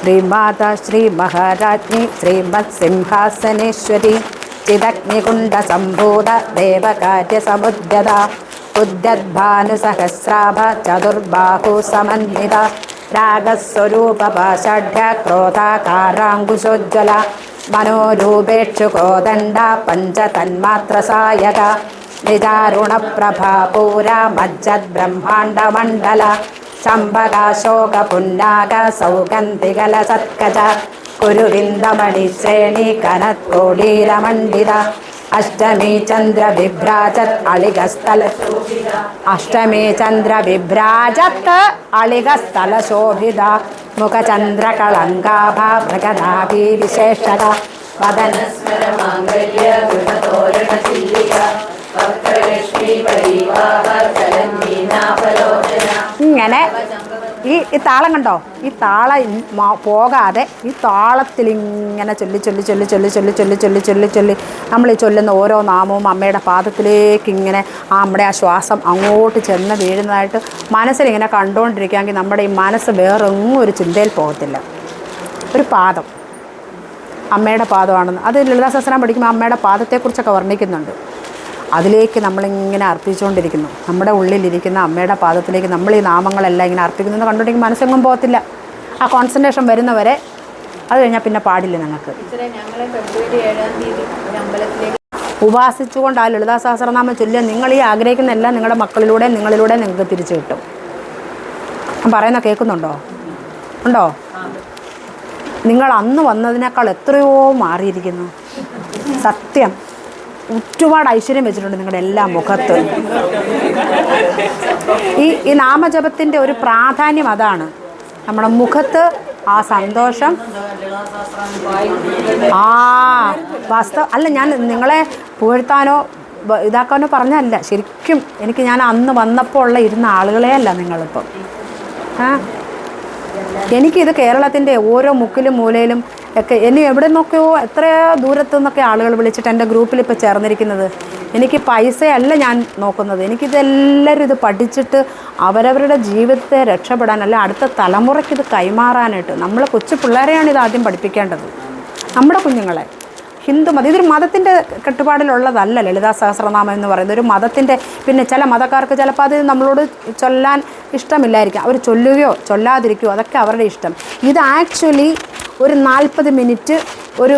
श्रीमाता श्रीमहाराज्ञी श्रीमत्सिंहासनेश्वरी चिदग्निकुण्डसम्भूत देवकार्यसमुद्यता उद्यद्भानुसहस्राभ चतुर्बाहुसमन्विता रागस्वरूपपाषाढ्यक्रोधा ताराङ्कुशोज्ज्वल मनोरूपेक्षुकोदण्ड पञ्च तन्मात्रसायधा विदारुणप्रभा पुरा मज्जद्ब्रह्माण्डमण्डल ശമ്പകാശോക പുന്നാക സൗഗന്ധികല സത്കജ കുരുവിന്ദമണിശ്രേണി കനത്കോടീരമണ്ഡിത അഷ്ടമി ചന്ദ്ര വിഭ്രാജത് അളികസ്ഥല അഷ്ടമി ചന്ദ്ര വിഭ്രാജത്ത് അളികസ്ഥല ശോഭിത മുഖചന്ദ്രകളങ്കാഭ മൃഗനാഭി വിശേഷത വദന ഈ താളം കണ്ടോ? ഈ താളം പോകാതെ ഈ താളത്തിൽ ഇങ്ങനെ ചൊല്ലി ചൊല്ലി ചൊല്ലി ചൊല്ലി ചൊല്ലി ചൊല്ലി ചൊല്ലി ചൊല്ലി ചൊല്ലി നമ്മൾ ഈ ചൊല്ലുന്ന ഓരോ നാമവും അമ്മയുടെ പാദത്തിലേക്ക് ഇങ്ങനെ ആ നമ്മുടെ ആ ശ്വാസം അങ്ങോട്ട് ചെന്ന് വീഴുന്നതായിട്ട് മനസ്സിലിങ്ങനെ കണ്ടുകൊണ്ടിരിക്കുകയാണെങ്കിൽ നമ്മുടെ ഈ മനസ്സ് വേറെങ്ങും ഒരു ചിന്തയിൽ പോകത്തില്ല. ഒരു പാദം. അമ്മയുടെ പാദമാണെന്ന്. അത് ലളിതാ പഠിക്കുമ്പോൾ അമ്മയുടെ പാദത്തെക്കുറിച്ചൊക്കെ വർണിക്കുന്നുണ്ട്. അതിലേക്ക് നമ്മളിങ്ങനെ അർപ്പിച്ചുകൊണ്ടിരിക്കുന്നു. നമ്മുടെ ഉള്ളിലിരിക്കുന്ന അമ്മയുടെ പാദത്തിലേക്ക് നമ്മൾ ഈ നാമങ്ങളെല്ലാം ഇങ്ങനെ അർപ്പിക്കുന്നത് കണ്ടുകൊണ്ടെങ്കിൽ മനസ്സെങ്ങും പോകത്തില്ല. ആ കോൺസെൻട്രേഷൻ വരുന്നവരെ അത് കഴിഞ്ഞാൽ പിന്നെ പാടില്ല ഞങ്ങൾക്ക്. ഉപാസിച്ചുകൊണ്ട് ആ ലളിതാ സഹസ്രനാമം ചൊല്ലുക നിങ്ങൾ ഈ ആഗ്രഹിക്കുന്ന എല്ലാം നിങ്ങളുടെ മക്കളിലൂടെ നിങ്ങളിലൂടെ നിങ്ങൾക്ക് തിരിച്ചു കിട്ടും. ഞാൻ പറയുന്ന കേൾക്കുന്നുണ്ടോ? ഉണ്ടോ? നിങ്ങൾ അന്ന് വന്നതിനേക്കാൾ എത്രയോ മാറിയിരിക്കുന്നു. സത്യം. ഒരുപാട് ഐശ്വര്യം വെച്ചിട്ടുണ്ട് നിങ്ങളുടെ എല്ലാ മുഖത്ത്. ഈ ഈ നാമജപത്തിന്റെ ഒരു പ്രാധാന്യം അതാണ്. നമ്മുടെ മുഖത്ത് ആ സന്തോഷം. ആ വാസ്തവ അല്ല ഞാൻ നിങ്ങളെ പുകഴ്ത്താനോ ഇതാക്കാനോ പറഞ്ഞല്ല ശരിക്കും എനിക്ക് ഞാൻ അന്ന് വന്നപ്പോൾ ഉള്ള ഇരുന്ന ആളുകളെ അല്ല നിങ്ങളിപ്പം. ആ? എനിക്കിത് കേരളത്തിന്റെ ഓരോ മുക്കിലും മൂലയിലും ഒക്കെ. എന്നെ എവിടെ നിന്നൊക്കെയോ എത്രയോ ദൂരത്തു നിന്നൊക്കെ ആളുകൾ വിളിച്ചിട്ട് എന്റെ ഗ്രൂപ്പിൽ ഇപ്പോൾ ചേർന്നിരിക്കുന്നത്. എനിക്ക് പൈസയല്ല ഞാൻ നോക്കുന്നത്. എനിക്കിതെല്ലാവരും ഇത് പഠിച്ചിട്ട് അവരവരുടെ ജീവിതത്തെ രക്ഷപ്പെടാൻ അല്ല അടുത്ത തലമുറയ്ക്ക് ഇത് കൈമാറാനായിട്ട്. നമ്മളെ കൊച്ചു പിള്ളേരെയാണ് ഇത് ആദ്യം പഠിപ്പിക്കേണ്ടത്. നമ്മുടെ കുഞ്ഞുങ്ങളെ. ഹിന്ദു മതം ഇതൊരു മതത്തിന്റെ കെട്ടുപാടിലുള്ളതല്ല ലളിതാ സഹസ്രനാമം എന്ന് പറയുന്നത്. ഒരു മതത്തിന്റെ പിന്നെ ചില മതക്കാർക്ക് ചിലപ്പോൾ അത് നമ്മളോട് ചൊല്ലാൻ ഇഷ്ടമില്ലായിരിക്കാം. അവർ ചൊല്ലുകയോ ചൊല്ലാതിരിക്കുകയോ അതൊക്കെ അവരുടെ ഇഷ്ടം. ഇത് ആക്ച്വലി ഒരു നാൽപ്പത് മിനിറ്റ് ഒരു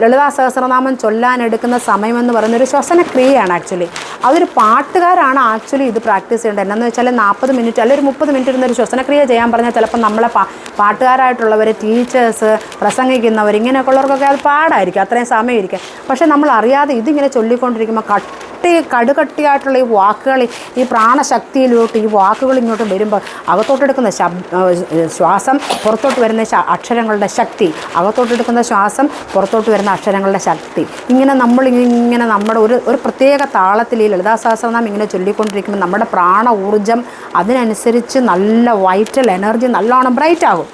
ലളിതാ സഹസ്രനാമം ചൊല്ലാനെടുക്കുന്ന സമയമെന്ന് പറയുന്ന ഒരു ശ്വസന ക്രിയയാണ് ആക്ച്വലി. അതൊരു പാട്ടുകാരാണ് ആക്ച്വലി ഇത് പ്രാക്ടീസ് ചെയ്യേണ്ടത്. എന്നാന്ന് വെച്ചാൽ നാൽപ്പത് മിനിറ്റ് അല്ലെങ്കിൽ ഒരു മുപ്പത് മിനിറ്റ് ഇരുന്ന ഇരുന്നൊരു ശ്വസനക്രിയ ചെയ്യാൻ പറഞ്ഞാൽ ചിലപ്പോൾ നമ്മളെ പാട്ടുകാരായിട്ടുള്ളവർ ടീച്ചേഴ്സ് പ്രസംഗിക്കുന്നവർ ഇങ്ങനെയൊക്കെ ഉള്ളവർക്കൊക്കെ അത് പാടായിരിക്കും. അത്രയും സമയമായിരിക്കും. പക്ഷേ നമ്മൾ അറിയാതെ ഇതിങ്ങനെ ചൊല്ലിക്കൊണ്ടിരിക്കുമ്പോൾ കട്ടി കടുകട്ടിയായിട്ടുള്ള ഈ വാക്കുകൾ ഈ പ്രാണശക്തിയിലോട്ട് ഈ വാക്കുകൾ ഇങ്ങോട്ട് വരുമ്പോൾ അകത്തോട്ടെടുക്കുന്ന ശബ് ശ്വാസം പുറത്തോട്ട് വരുന്ന അക്ഷരങ്ങളുടെ ശക്തി അകത്തോട്ടെടുക്കുന്ന ശ്വാസം പുറത്തോട്ട് വരുന്ന അക്ഷരങ്ങളുടെ ശക്തി. ഇങ്ങനെ നമ്മൾ ഇങ്ങനെ നമ്മുടെ ഒരു ഒരു പ്രത്യേക താളത്തിൽ ഈ ലളിതാ സഹസ്രനാം ഇങ്ങനെ ചൊല്ലിക്കൊണ്ടിരിക്കുമ്പോൾ നമ്മുടെ പ്രാണ ഊർജം അതിനനുസരിച്ച് നല്ല വൈറ്റൽ എനർജി നല്ലോണം ബ്രൈറ്റ് ആകും.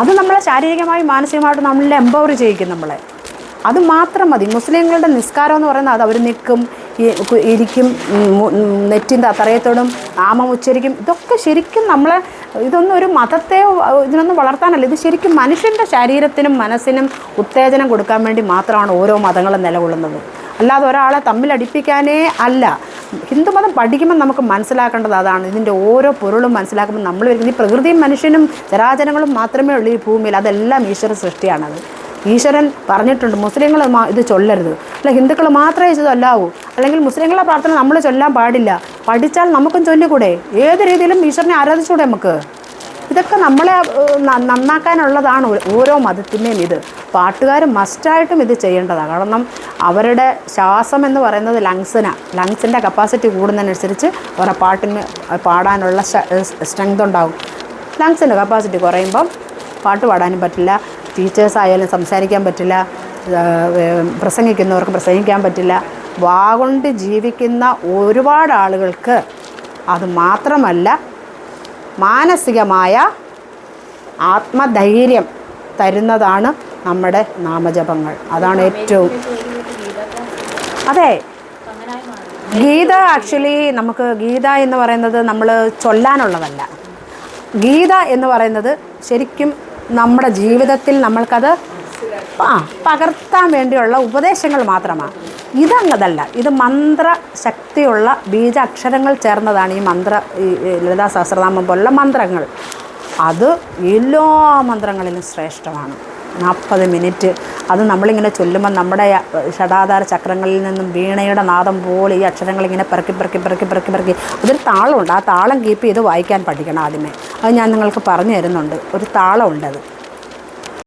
അത് നമ്മളെ ശാരീരികമായും മാനസികമായിട്ടും നമ്മളെ എംപവർ ചെയ്യിക്കും നമ്മളെ. അത് മാത്രം മതി. മുസ്ലിങ്ങളുടെ നിസ്കാരം എന്ന് പറയുന്നത് അത് അവർ നിൽക്കും ഇരിക്കും നെറ്റിന്റെ തറയത്തോടും നാമം ഉച്ചരിക്കും. ഇതൊക്കെ ശരിക്കും നമ്മളെ ഇതൊന്നും ഒരു മതത്തെ ഇതിനൊന്നും വളർത്താനല്ല. ഇത് ശരിക്കും മനുഷ്യന്റെ ശരീരത്തിനും മനസ്സിനും ഉത്തേജനം കൊടുക്കാൻ വേണ്ടി മാത്രമാണ് ഓരോ മതങ്ങളും നിലകൊള്ളുന്നത്. അല്ലാതെ ഒരാളെ തമ്മിലടിപ്പിക്കാനേ അല്ല. ഹിന്ദുമതം പഠിക്കുമ്പോൾ നമുക്ക് മനസ്സിലാക്കേണ്ടത് അതാണ്. ഇതിന്റെ ഓരോ പൊരുളും മനസ്സിലാക്കുമ്പോൾ നമ്മൾ വരുന്നത് ഈ പ്രകൃതിയും മനുഷ്യനും ചരാചരങ്ങളും മാത്രമേ ഉള്ളൂ ഈ ഭൂമിയിൽ. അതെല്ലാം ഈശ്വര സൃഷ്ടിയാണത്. ഈശ്വരൻ പറഞ്ഞിട്ടുണ്ട് മുസ്ലിങ്ങൾ ഇത് ചൊല്ലരുത്. അല്ല ഹിന്ദുക്കൾ മാത്രമേ ഇത് ചൊല്ലാവൂ അല്ലെങ്കിൽ മുസ്ലിങ്ങളെ പ്രാർത്ഥന നമ്മൾ ചൊല്ലാൻ പാടില്ല. പഠിച്ചാൽ നമുക്കും ചൊല്ലിക്കൂടെ? ഏത് രീതിയിലും ഈശ്വരനെ ആരാധിച്ചൂടെ നമുക്ക്? ഇതൊക്കെ നമ്മളെ നന്നാക്കാനുള്ളതാണ് ഓരോ മതത്തിന്റെയും ഇത്. പാട്ടുകാർ മസ്റ്റായിട്ടും ഇത് ചെയ്യേണ്ടതാണ്. കാരണം അവരുടെ ശ്വാസം എന്ന് പറയുന്നത് ലങ്സിനാണ് ലങ്സിന്റെ കപ്പാസിറ്റി കൂടുന്നതിനനുസരിച്ച് അവരുടെ പാട്ടിന് പാടാനുള്ള സ്ട്രെങ്ത് ഉണ്ടാകും ലങ്സിന്റെ കപ്പാസിറ്റി കുറയുമ്പം പാട്ട് പാടാനും പറ്റില്ല. ടീച്ചേഴ്സ് ആയാലും സംസാരിക്കാൻ പറ്റില്ല പ്രസംഗിക്കുന്നവർക്ക് പ്രസംഗിക്കാൻ പറ്റില്ല. വാ കൊണ്ട് ജീവിക്കുന്ന ഒരുപാട് ആളുകൾക്ക് അത് മാത്രമല്ല മാനസികമായ ആത്മധൈര്യം തരുന്നതാണ് നമ്മുടെ നാമജപങ്ങൾ. അതാണ് ഏറ്റവും അതെ. ഗീത ആക്ച്വലി നമുക്ക് ഗീത എന്ന് പറയുന്നത് നമ്മൾ ചൊല്ലാനുള്ളതല്ല. ഗീത എന്ന് പറയുന്നത് ശരിക്കും നമ്മുടെ ജീവിതത്തിൽ നമ്മൾക്കത് ആ പകർത്താൻ വേണ്ടിയുള്ള ഉപദേശങ്ങൾ മാത്രമാണ്. ഇതങ്ങതല്ല ഇത് മന്ത്ര ശക്തിയുള്ള ബീജാക്ഷരങ്ങൾ ചേർന്നതാണ് ഈ മന്ത്ര ഈ ലളിതാ സഹസ്രനാമം പോലുള്ള മന്ത്രങ്ങൾ. അത് എല്ലാ മന്ത്രങ്ങളിലും ശ്രേഷ്ഠമാണ്. നാൽപ്പത് മിനിറ്റ്. അത് നമ്മളിങ്ങനെ ചൊല്ലുമ്പോൾ നമ്മുടെ ഷടാധാര ചക്രങ്ങളിൽ നിന്നും വീണയുടെ നാദം പോലെ ഈ അക്ഷരങ്ങൾ ഇങ്ങനെ പെറുക്കി പെറുക്കി പെറുക്കി പെറുക്കി പെറുക്കി. അതൊരു താളമുണ്ട്. ആ താളം കീപ്പ് ചെയ്ത് വായിക്കാൻ പഠിക്കണം ആദ്യമേ. അത് ഞാൻ നിങ്ങൾക്ക് പറഞ്ഞു തരുന്നുണ്ട്. ഒരു താളമുണ്ടത്.